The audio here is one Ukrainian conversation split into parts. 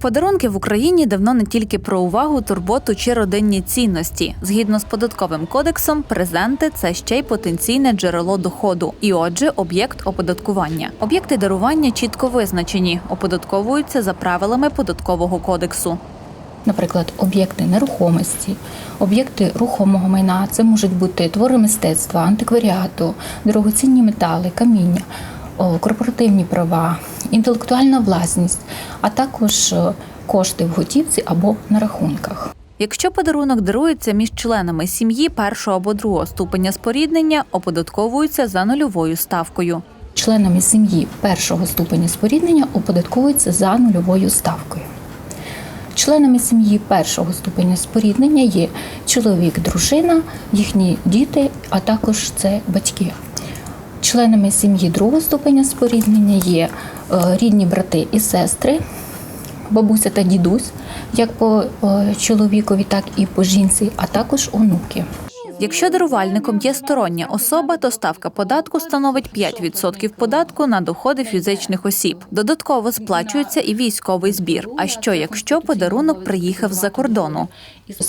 Подарунки в Україні давно не тільки про увагу, турботу чи родинні цінності. Згідно з податковим кодексом, презенти це ще й потенційне джерело доходу, і отже, об'єкт оподаткування. Об'єкти дарування чітко визначені, оподатковуються за правилами податкового кодексу. Наприклад, об'єкти нерухомості, об'єкти рухомого майна, це можуть бути твори мистецтва, антикваріату, дорогоцінні метали, каміння, корпоративні права, інтелектуальна власність, а також е, кошти в готівці або на рахунках. Якщо подарунок дарується між членами сім'ї першого або другого ступеня споріднення, оподатковуються за нульовою ставкою. Членами сім'ї першого ступеня споріднення оподатковуються за нульовою ставкою. Членами сім'ї першого ступеня споріднення є чоловік, дружина, їхні діти, а також це батьки. Членами сім'ї другого ступеня споріднення є е, рідні брати і сестри, бабуся та дідусь, як по е, чоловікові, так і по жінці, а також онуки. Якщо дарувальником є стороння особа, то ставка податку становить 5% податку на доходи фізичних осіб. Додатково сплачується і військовий збір. А що якщо подарунок приїхав з-за кордону?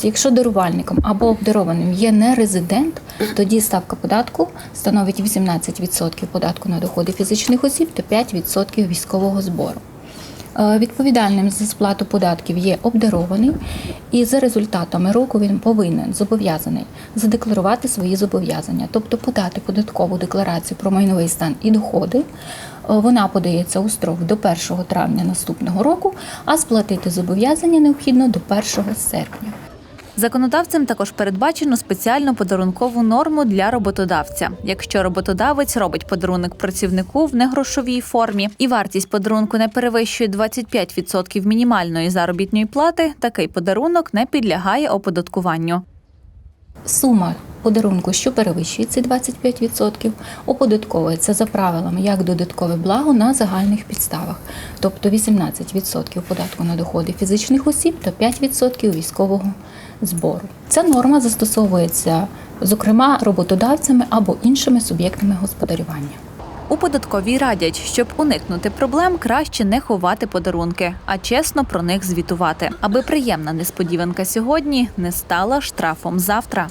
Якщо дарувальником або обдарованим є не резидент, тоді ставка податку становить 18% податку на доходи фізичних осіб та 5% військового збору. Е, Відповідальним за сплату податків є обдарований, і за результатами року він повинен зобов'язаний задекларувати свої зобов'язання, тобто подати податкову декларацію про майновий стан і доходи. Е, Вона подається у строк до 1 травня наступного року, а сплатити зобов'язання необхідно до 1 серпня. Законодавцем також передбачено спеціальну подарункову норму для роботодавця. Якщо роботодавець робить подарунок працівнику в негрошовій формі і вартість подарунку не перевищує 25% мінімальної заробітної плати, такий подарунок не підлягає оподаткуванню. Сума подарунку, що перевищує ці 25%, оподатковується за правилами як додаткове благо на загальних підставах, тобто 18% податку на доходи фізичних осіб та 5% військового збору. Ця норма застосовується, зокрема, роботодавцями або іншими суб'єктами господарювання. У податковій радять, щоб уникнути проблем, краще не ховати подарунки, а чесно про них звітувати, аби приємна несподіванка сьогодні не стала штрафом завтра.